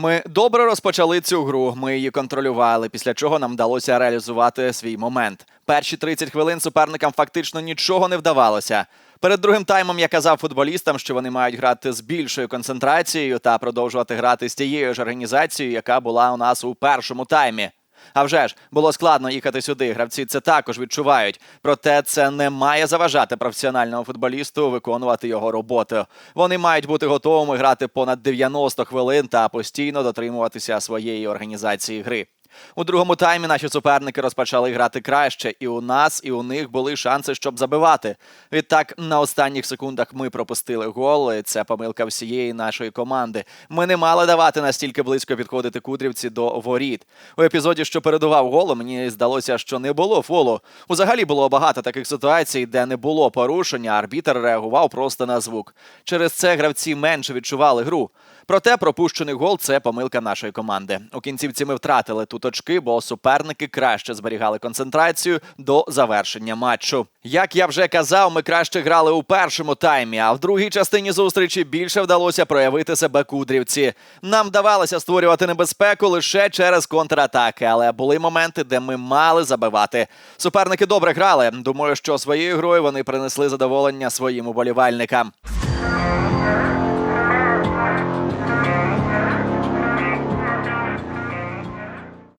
Ми добре розпочали цю гру. Ми її контролювали, після чого нам вдалося реалізувати свій момент. Перші 30 хвилин суперникам фактично нічого не вдавалося. Перед другим таймом я казав футболістам, що вони мають грати з більшою концентрацією та продовжувати грати з тією ж організацією, яка була у нас у першому таймі. А вже ж було складно їхати сюди. Гравці це також відчувають. Проте це не має заважати професіональному футболісту виконувати його роботу. Вони мають бути готовими грати понад 90 хвилин та постійно дотримуватися своєї організації гри. У другому таймі наші суперники розпочали грати краще, і у нас, і у них були шанси, щоб забивати. Відтак, на останніх секундах ми пропустили гол. і Це помилка всієї нашої команди. Ми не мали давати настільки близько підходити кудрівці до воріт. У епізоді, що передував голу, мені здалося, що не було фолу. Взагалі було багато таких ситуацій, де не було порушення. Арбітер реагував просто на звук. Через це гравці менше відчували гру. Проте пропущений гол це помилка нашої команди. У кінцівці ми втратили тут очки, бо суперники краще зберігали концентрацію до завершення матчу. Як я вже казав, ми краще грали у першому таймі, а в другій частині зустрічі більше вдалося проявити себе кудрівці. Нам вдавалося створювати небезпеку лише через контратаки, але були моменти, де ми мали забивати. Суперники добре грали. Думаю, що своєю грою вони принесли задоволення своїм уболівальникам.